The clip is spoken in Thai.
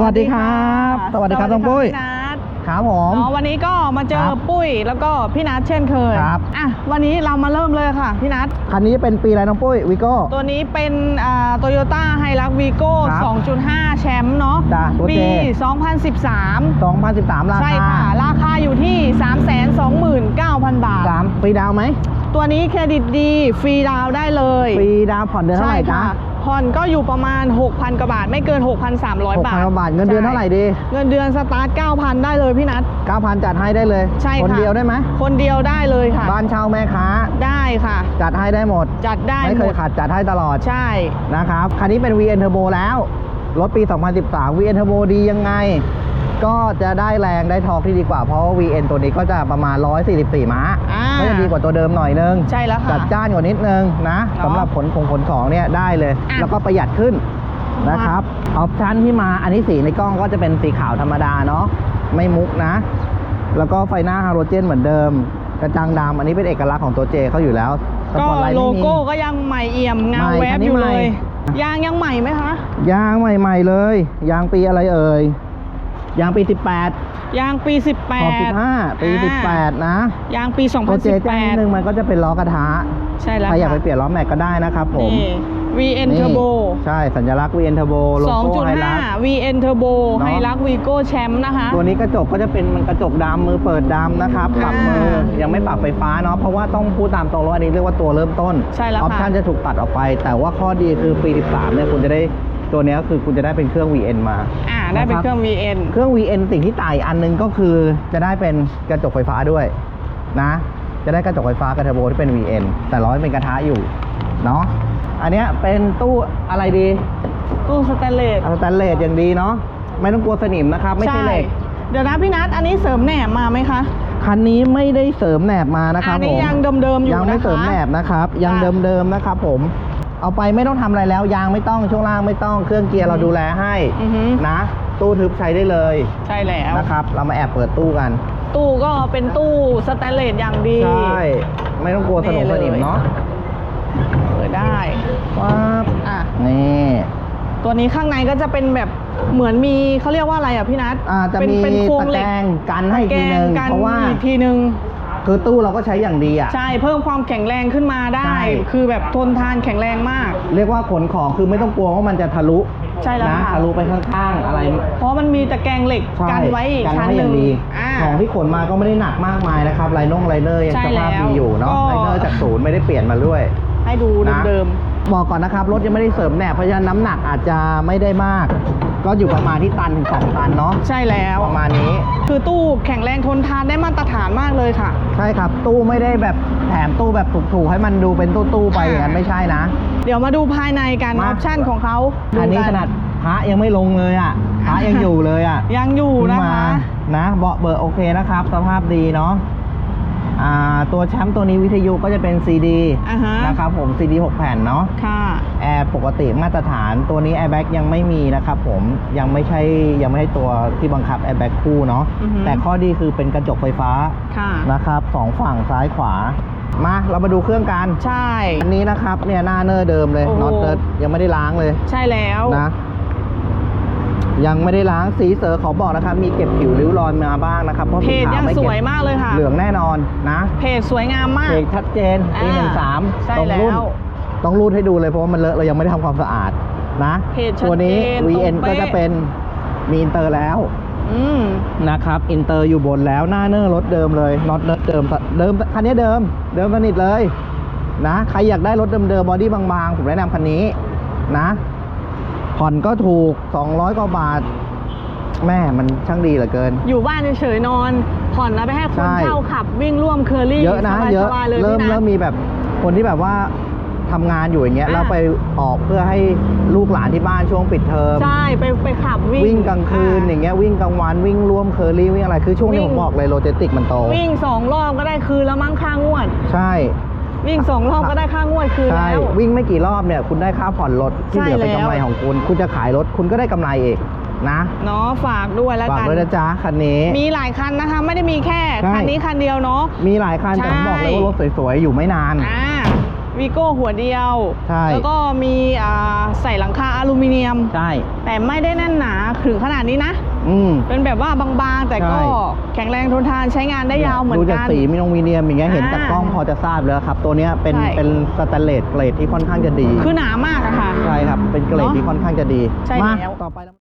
วัสดีครับ สวัสดีครับน้องปุ้ยพี่นัทครับผมเนาะวันนี้ก็มาเจอครับปุ้ยแล้วก็พี่นัทเช่นเคยครับอะวันนี้เรามาเริ่มเลยค่ะพี่นัทคันนี้เป็นปีอะไรน้องปุ้ยวิโก้ตัวนี้เป็นอ่าโตโยต้าไฮรักวีโก้ครับ2.5 แชมป์เนาะจ้ะตัวปีเจ2013 2013 ราใช่คาค่ะ ราคาอยู่ที่ 329,000 บาทสามฟรีดาวน์ไหมตัวนี้เครดิตดี ฟรีดาวน์ได้เลย ฟรีดาวน์ผ่อนเดือนเท่าใช่ไหร่จ๊ะค่ะ ผ่อนก็อยู่ประมาณ 6,000กว่าบาท ไม่เกิน 6,300 บาท6,000กว่าบาทเงินเดือนเท่าไหร่ดี เงินเดือนสตาร์ท9,000 ได้เลยพี่นัท 9,000 จัดให้ได้เลย ใช่ค่ะ คนเดียวได้ไหม คนเดียวได้เลยค่ะ บ้านเช่าแม่ค้า ได้ค่ะ จัดให้ได้หมด จัดได้ไม่หเคมยดขาดจัดให้ตลอด ใช่ นะครับ คันนี้เป็น VN Turbo แล้ว รถปี 2013 VN Turbo ดียังไง ก็จะได้แรงได้ทอร์กที่ดีกว่าเพราะว่า VN ตัวนี้ก็จะประมาณ 144 ม้าอ่า ก็จะดีกว่าตัวเดิมหน่อยนึง ใช่แล้วค่ะ จัดจ้านกว่านิดนึงนะเนาะสำหรับขนของขนของเนี่ยได้เลย อะแล้วก็ประหยัดขึ้นนะครับออปชั่นที่มาอันนี้สีในกล้องก็จะเป็นสีขาวธรรมดาเนาะไม่มุกนะ แล้วก็ไฟหน้าฮาโลเจนเหมือนเดิม กระจังดำอันนี้เป็นเอกลักษณ์ของตัวเจเขาอยู่แล้วสก็ปอร์ตไลท์โลไม่มี โก้ก็ยังใหม่เอี่ยมเงาใหม่แวคับนนี้อยู่เลใหม่ยยางยังใหม่ไหมคะ ยางใหม่ ๆ เลย ยางปีอะไรเอ่ย ยางปี 18 ยางปีขอบ18 15ปีอ่า18 นะ ยางปีตัวเจแจ้งนิดนึง2018มันก็จะเป็นล้อกระทะ ใช่แล้วใครอยากไปค่ะเปลี่ยนล้อแม็กก็ได้นะครับผมนี่ VN นี่ Turbo ใช่ สัญลักษณ์ VN Turbo โลโก้ไฮลัก2.5 VN Turbo เนอะไฮรักวีโก้แชมป์นะคะ ตัวนี้กระจกก็จะเป็นมันกระจกดำมือเปิดดำนะครับปรับมืออ่ายังไม่ปรับไฟฟ้าเนาะเพราะว่าต้องพูดตามตรงว่าอันนี้เรียกว่าตัวเริ่มต้นใช่แล้วอค่ะอปชันจะถูกตัดออกไป แต่ว่าข้อดีคือปี 13เนี่ยคุณจะได้ตัวเนี้ยคือคุณจะได้เป็นเครื่อง VN มาอ่า ได้เป็นนะครับเครื่อง VN เครื่อง VN สิ่งที่ต่างอีกอันหนึงก็คือจะได้เป็นกระจกไฟฟ้าด้วยนะ จะได้กระจกไฟฟ้ากระเทอร์โบที่เป็น VN แต่ร้อยเป็นกระทะอยู่เนาะอันเนี้ยเป็นตู้อะไรดีตู้สแตนเลสสแตนเลสอย่างดีเนาะไม่ต้องกลัวสนิมนะครับ ไม่ใช่เหล็ก เดี๋ยวนะพี่นัทอันนี้เสริมแหนบมาไหมคะ คันนี้ไม่ได้เสริมแหนบมานะครับอันผนี้มยังเดิมๆอยู่ยังไม่นะคะ เสริมแหนบนะครับ ยังค่ะ เดิมๆนะครับ ผม เอาไปไม่ต้องทำอะไรแล้วยางไม่ต้องช่วงล่างไม่ต้องเครื่องเกียร์เราดูแลให้ อือฮึนะ ตู้ทึบใช้ได้เลยใช่แล้ว นะครับ เรามาแอบเปิดตู้กัน ตู้ก็เป็นตู้สแตนเลสอย่างดี ใช่ ไม่ต้องกลัวสนุกนี่สเลย นิมเนาะเปิดได้ว้าบอะนี่ ตัวนี้ข้างในก็จะเป็นแบบเหมือนมีเขาเรียกว่าอะไรอะพี่นัทอ่าจะเป็นมีเป็นโครงตะเหแกล็รกงกันให้อีกทีนึงกันเพราะว่า อีกทีนึง คือตู้เราก็ใช้อย่างดีอะ ใช่เพิ่มความแข็งแรงขึ้นมาได้ ใช่ คือแบบทนทานแข็งแรงมาก เรียกว่าขนของคือไม่ต้องกลัวว่ามันจะทะลุ ใช่แล้วนะค่ะ ทะลุไปข้างๆอะไรเพราะมันมีตะแกรงเหล็กใช่กันไว้อีกกันชั้นให้หอนึ่ย่างงดีอ่า ของที่ขนมาก็ไม่ได้หนักมากมายนะครับไลนงไลเนอร์ยังใช่สภาพแล้วดีอยู่เนาะก็ไลเนอร์จากศูนย์ไม่ได้เปลี่ยนมาด้วย ให้ดูนะ เดิมบอกก่อนนะครับ รถยังไม่ได้เสริมแหนบเพราะฉะนั้นน้ำหนักอาจจะไม่ได้มาก ก็อยู่ประมาณที่ตันถึงสองตันเนาะๆใช่แล้ว ประมาณนี้ คือตู้แข็งแรงทนทานได้มาตรฐานมากเลยค่ะ ใช่ครับ ตู้ไม่ได้แบบแถมตู้แบบถูกๆให้มันดูเป็นตู้ๆไปอย่างนั้นไม่ใช่นะ เดี๋ยวมาดูภายในกันอมา อปชั่นของเขาอันนี้กัขนาดพระยังไม่ลงเลยอะพระยังอยู่เลยอะ ยังอยู่เพิ่งนะมาคะนะเบาะเบอร์โอเคนะครับ สภาพดีเนาะอ่าตัวแชมป์ตัวนี้วิทยุก็จะเป็น CD อ่าฮะ นะครับผม CD 6 แผ่นเนาะค่ะแอร์ปกติมาตรฐานตัวนี้ Airbag ยังไม่มีนะครับผมยังไม่ใช่ยังไม่ใช่ตัวที่บังคับ Airbag คู่เนาะอือฮึแต่ข้อดีคือเป็นกระจกไฟฟ้าค่ะ นะครับสองฝั่งซ้ายขวา มาเรามาดูเครื่องกัน ใช่ อันนี้นะครับเนี่ยหน้าเนอร์เดิมเลยโอ้โห น็อตเดิร์ยังไม่ได้ล้างเลยใช่แล้ว นะ ยังไม่ได้ล้างสีเสือขอบอกนะครับ มีเก็บผิวริ้วรอยมาบ้างนะครับเพราะเพสีจขาวยังไม่สเก็บวยมากเลยค่ะ เหลืองแน่นอนนะเพจสวยงามมากเพจชัดเจนปีอ่าหนึ่งสามใช่ตรงรุ่นแล้ว ต้องรูดให้ดูเลยเพราะว่ามันเลอะเรายังไม่ได้ทำความสะอาดนะเพจชัดตัวนี้เจน VN ตรงเป๊ะก็จะเป็นมีอินเตอร์แล้วอืม นะครับอินเตอร์อยู่บนแล้วหน้าเนอร์รถเดิมเลยน็อตเดิมเดิมคันนี้เดิม เดิมสนิทเลย นะ ใครอยากได้รถเดิมๆบอดี้บางๆ ผมแนะนำคันนี้นะ ผ่อนก็ถูก 200 กว่าบาท แม่มันช่างดีเหลือเกิน อยู่บ้านเฉยๆนอน ผ่อนแล้วไปให้คใช่นเช่าขับวิ่งร่วมเคอรี่เยอะนะสบายๆเยอะเลยเริ่มพี่นัทเริ่มมีแบบคนที่แบบว่า ทำงานอยู่อย่างเงี้ยอ่าแล้วไปออกเพื่อให้ลูกหลานที่บ้านช่วงปิดเทอม ใช่ไปไปขับวิ่งวิ่งกลางคืนอย่างเงี้ยวิ่งกลางวันวิ่งร่วมเคอรี่วิ่งอะไรคือช่วงนี้วิ่ผงมบอกเลยโลจิสติกมันโตวิ่งสองรอบก็ได้คืนแล้วมั้งค่างวด ใช่ วิ่งสองรอบก็ได้ค่างวดคืนใช่แล้ว วิ่งไม่กี่รอบเนี่ยคุณได้ค่าผ่อนรถที่ใช่เหลือเป็นแล้ว กำไรของคุณ คุณจะขายรถคุณก็ได้กำไรเองนะเนาะฝากด้วยแล้วฝากกัน ด้วยนะจ๊ะคันนี้ มีหลายคันนะคะ ไม่ได้มีแค่ ใช่ คันนี้คันเดียวเนาะ มีหลายคันแต่ผมบอกเลยว่ารถสวยๆอยู่ไม่นาน อ่า วีโก้หัวเดียว ใช่ แล้วก็มีอ่าใส่หลังคาอลูมิเนียม ใช่ แต่ไม่ได้แน่นหนาถึงขนาดนี้นะ อืม เป็นแบบว่าบางๆ แต่ก็ใช่ แข็งแรงทนทานใช้งานได้ยาวเหมือนดูจากกัน สีมินงมีเนียมอย่างเงี้ยอ่าเห็นจากกล้องพอจะทราบแล้วครับ ตัวเนี้ยเป็นใช่ เป็นสแตนเลสเกรดที่ค่อนข้างจะดี คือหนามากอะค่ะ ใช่ครับ เป็นเกรดเนอะที่ค่อนข้างจะดีใช่มาแล้ว ต่อไปเรา